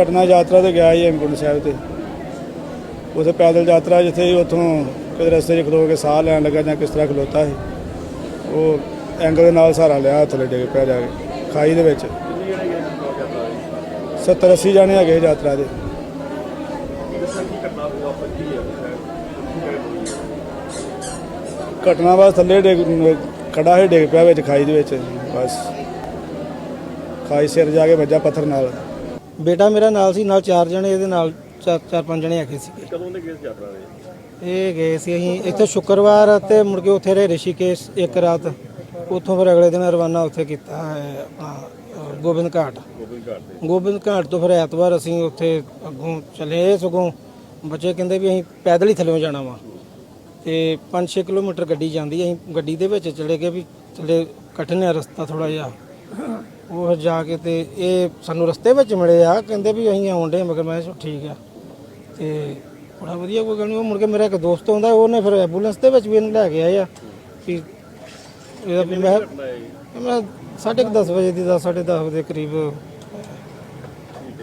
ਘਟਨਾ ਯਾਤਰਾ ਤੇ ਗਿਆ ਸੀ ਹੇਮਕੁੰਟ ਸਾਹਿਬ ਤੇ। ਉਥੇ ਪੈਦਲ ਯਾਤਰਾ ਜਿੱਥੇ ਸੀ, ਉੱਥੋਂ ਕਿਤੇ ਰਸਤੇ 'ਚ ਖਲੋ ਕੇ ਸਾਹ ਲੈਣ ਲੱਗਾ ਜਾਂ ਕਿਸ ਤਰ੍ਹਾਂ ਖਲੋਤਾ ਸੀ। ਉਹ ਐਂਗਲ ਦੇ ਨਾਲ ਸਹਾਰਾ ਲਿਆ ਥੱਲੇ ਡਿੱਗ ਪਿਆ ਜਾ ਕੇ ਖਾਈ ਦੇ ਵਿੱਚ। 70 80 ਜਾਣੇ ਹੈਗੇ ਯਾਤਰਾ ਦੇ ਘਟਨਾ ਬਸ ਥੱਲੇ ਡਿੱਗ ਖੜਾ ਹੈ ਡਿੱਗ ਪਿਆ ਵਿੱਚ ਖਾਈ ਦੇ ਵਿੱਚ ਬਸ। ਖਾਈ ਸਿਰ ਜਾ ਕੇ ਵੱਜਾ ਪੱਥਰ ਨਾਲ। ਬੇਟਾ ਮੇਰਾ ਨਾਲ ਸੀ ਨਾਲ ਚਾਰ ਜਣੇ ਇਹਦੇ ਨਾਲ ਚਾਰ ਚਾਰ ਪੰਜ ਜਣੇ ਹੈਗੇ ਸੀਗੇ। ਕਦੋਂ ਦੇ ਗਏ ਸੀ ਯਾਤਰਾ ਇਹ ਗਏ ਸੀ ਅਸੀਂ ਇੱਥੇ ਸ਼ੁੱਕਰਵਾਰ ਤੇ ਮੁੜ ਕੇ ਉੱਥੇ ਰਹੇ ਰਿਸ਼ੀਕੇਸ਼ ਇੱਕ ਰਾਤ। ਉੱਥੋਂ ਫਿਰ ਅਗਲੇ ਦਿਨ ਰਵਾਨਾ ਉੱਥੇ ਕੀਤਾ ਹੈ ਆਪਣਾ ਗੋਬਿੰਦ ਘਾਟ। ਗੋਬਿੰਦ ਘਾਟ ਤੇ। ਗੋਬਿੰਦ ਘਾਟ ਤੋਂ ਫਿਰ ਐਤਵਾਰ ਅਸੀਂ ਉੱਥੇ ਅੱਗੋਂ ਚਲੇ ਸਗੋਂ। ਬੱਚੇ ਕਹਿੰਦੇ ਵੀ ਅਸੀਂ ਪੈਦਲ ਹੀ ਥੱਲੇ ਜਾਣਾ ਵਾ। ਤੇ 5-6 ਕਿਲੋਮੀਟਰ ਗੱਡੀ ਜਾਂਦੀ ਅਸੀਂ ਗੱਡੀ ਦੇ ਵਿੱਚ ਚਲੇ ਗਏ ਵੀ ਥੱਲੇ ਕਠਿਨ ਹੈ ਰਸਤਾ ਥੋੜਾ ਜਿਹਾ। ਉਹ ਫਿਰ ਜਾ ਕੇ ਤੇ ਇਹ ਸਾਨੂੰ ਰਸਤੇ ਵਿੱਚ ਮਿਲੇ ਆ ਕਹਿੰਦੇ ਵੀ ਅਸੀਂ ਆਉਂਦੇ ਮਗਰ ਮੈਂ ਕਿਹਾ ਠੀਕ ਆ। ਤੇ ਬੜਾ ਵਧੀਆ ਕੋਈ ਗੱਲ ਨਹੀਂ ਉਹ ਮੁੜ ਕੇ ਮੇਰਾ ਇੱਕ ਦੋਸਤ ਆਉਂਦਾ ਉਹਨੇ ਫਿਰ ਐਂਬੂਲੈਂਸ ਦੇ ਵਿੱਚ ਵੀ ਇਹਨੂੰ ਲੈ ਕੇ ਆਏ ਆ। ਵੀ ਇਹਦਾ ਵੀ ਮੈਂ ਮੈਂ ਸਾਢੇ ਕੁ ਦਸ ਵਜੇ ਦੀ ਦਸ ਸਾਢੇ ਦਸ ਵਜੇ ਦੇ ਕਰੀਬ।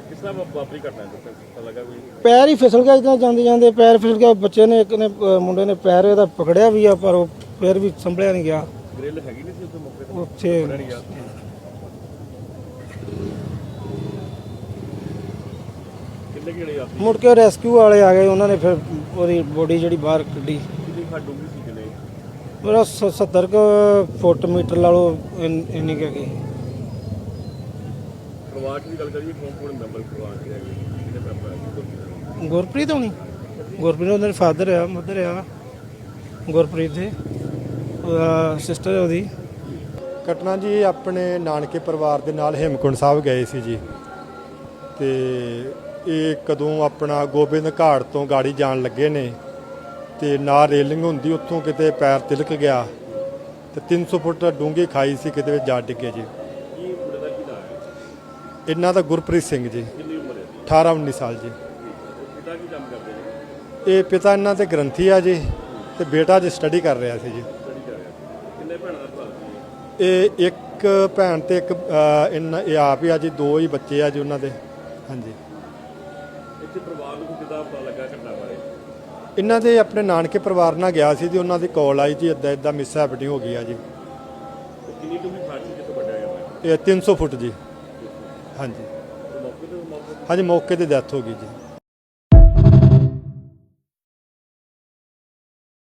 ਕਿਸ ਤਰ੍ਹਾਂ ਵਾਪਰੀ ਘਟਨਾ ਹੈ ਦੱਸੋ ਪਤਾ ਲੱਗਾ ਕੋਈ ਪੈਰ ਹੀ ਫਿਸਲ ਗਿਆ ਜਦੋਂ ਜਾਂਦੇ ਜਾਂਦੇ ਪੈਰ ਫਿਸਲ ਗਿਆ। ਬੱਚੇ ਨੇ ਇੱਕ ਨੇ ਮੁੰਡੇ ਨੇ ਪੈਰ ਇਹਦਾ ਪਕੜਿਆ ਵੀ ਆ ਪਰ ਉਹ ਫਿਰ ਵੀ ਸੰਭਲਿਆ ਨਹੀਂ ਗਿਆ। ਗ੍ਰਿਲ ਹੈਗੀ ਨਹੀਂ ਸੀ ਉਸ ਮੌਕੇ ਤੇ? ਉੱਥੇ ਨਹੀਂ ਗਿਆ ਕਿੰਨੇ ਕਿਹੜੇ ਯਾਤਰੀ ਮੁੜ ਕੇ ਰੈਸਕਿਊ ਵਾਲੇ ਆ ਗਏ ਉਹਨਾਂ ਨੇ ਫਿਰ ਉਹਦੀ ਬੋਡੀ ਜਿਹੜੀ ਬਾਹਰ ਕੱਢੀ। ਕਿੰਨੀ ਡੂੰਗੀ ਸੀ ਕਿੰਨੇ? ਮੇਰਾ 70 ਕੁ ਫੁੱਟ ਮੀਟਰ ਲਾ ਲਓ ਇੰਨ- ਇੰਨੀ ਕੁ ਹੈਗੀ। ਪਰਿਵਾਰ ਦੀ ਗੱਲ ਕਰੀਏ ਕੌਣ ਕੌਣ ਮੈਂਬਰ ਪਰਿਵਾਰ ਦੇ ਹੈਗੇ? ਕਿਹਦੇ ਮੈਂਬਰ ਹੈ ਗੁਰਪ੍ਰੀਤ ਹੋਣੀ। ਗੁਰਪ੍ਰੀਤ ਉਹਦੇ ਫਾਦਰ ਆ ਮਦਰ ਆ। ਗੁਰਪ੍ਰੀਤ ਦੇ ਉਹਦਾ ਸਿਸਟਰ ਉਹਦੀ। ਘਟਨਾ ਜੀ ਆਪਣੇ ਨਾਨਕੇ ਪਰਿਵਾਰ ਦੇ ਨਾਲ ਹੇਮਕੁੰਟ ਸਾਹਿਬ ਗਏ ਸੀ ਜੀ। ਤੇ ਇਹ ਕਦੋਂ ਆਪਣਾ ਗੋਬਿੰਦ ਘਾਟ ਤੋਂ ਗਾੜੀ ਜਾਣ ਲੱਗੇ ਨੇ ਤੇ ਨਾ ਰੇਲਿੰਗ ਹੁੰਦੀ, ਉੱਥੋਂ ਕਿਤੇ ਪੈਰ ਤਿਲਕ ਗਿਆ ਤੇ 300 ਫੁੱਟ ਡੂੰਘੀ ਖਾਈ ਸੀ, ਕਿਤੇ ਵਿੱਚ ਜਾ ਡਿੱਗੇ ਜੀ। ਇਹਨਾਂ ਦਾ ਗੁਰਪ੍ਰੀਤ ਸਿੰਘ ਜੀ ਕਿੰਨੀ ਉਮਰ 18 19 ਸਾਲ ਜੀ। ਪਿਤਾ ਕੀ ਕੰਮ ਕਰਦੇ ਨੇ ਇਹ ਪਿਤਾ ਇਹਨਾਂ ਦੇ ਗ੍ਰੰਥੀ ਆ ਜੀ ਤੇ ਬੇਟਾ ਜੀ ਸਟੱਡੀ ਕਰ ਰਿਹਾ ਸੀ ਜੀ। ਕਿੰਨੇ ਭੈਣਾਂ ਦਾ ਭਰਾ ਇਹ ਇੱਕ ਭੈਣ ਤੇ ਇੱਕ ਇਹਨਾਂ, ਇਹ ਆਪ ਹੀ ਆ ਜੀ, ਦੋ ਹੀ ਬੱਚੇ ਆ ਜੀ ਉਹਨਾਂ ਦੇ। ਹਾਂਜੀ। ਇੱਥੇ ਪਰਿਵਾਰ ਨੂੰ ਕਿਦਾਂ ਪਤਾ ਲੱਗਾ ਘਟਨਾ ਬਾਰੇ? ਇਹਨਾਂ ਦੇ ਆਪਣੇ ਨਾਨਕੇ ਪਰਿਵਾਰ ਨਾਲ ਗਿਆ ਸੀ ਜੀ ਉਹਨਾਂ ਦੀ ਕਾਲ ਆਈ ਜੀ ਇਦਾਂ ਇਦਾਂ ਮਿਸ ਹੈਪਨਿੰਗ ਹੋ ਗਈ ਆ ਜੀ। ਤੇ ਕਿੰਨੀ ਡੂੰਗੀ ਖਾਟ ਸੀ ਜਿੱਥੇ ਵੱਡਿਆ ਗਿਆ ਇਹ 300 ਫੁੱਟ ਜੀ। ਹਾਂਜੀ। ਤੇ ਮੌਕੇ ਤੇ ਮੌਕੇ ਤੇ ਹਾਂਜੀ ਮੌਕੇ ਤੇ ਡੈਥ ਹੋ ਗਈ ਜੀ।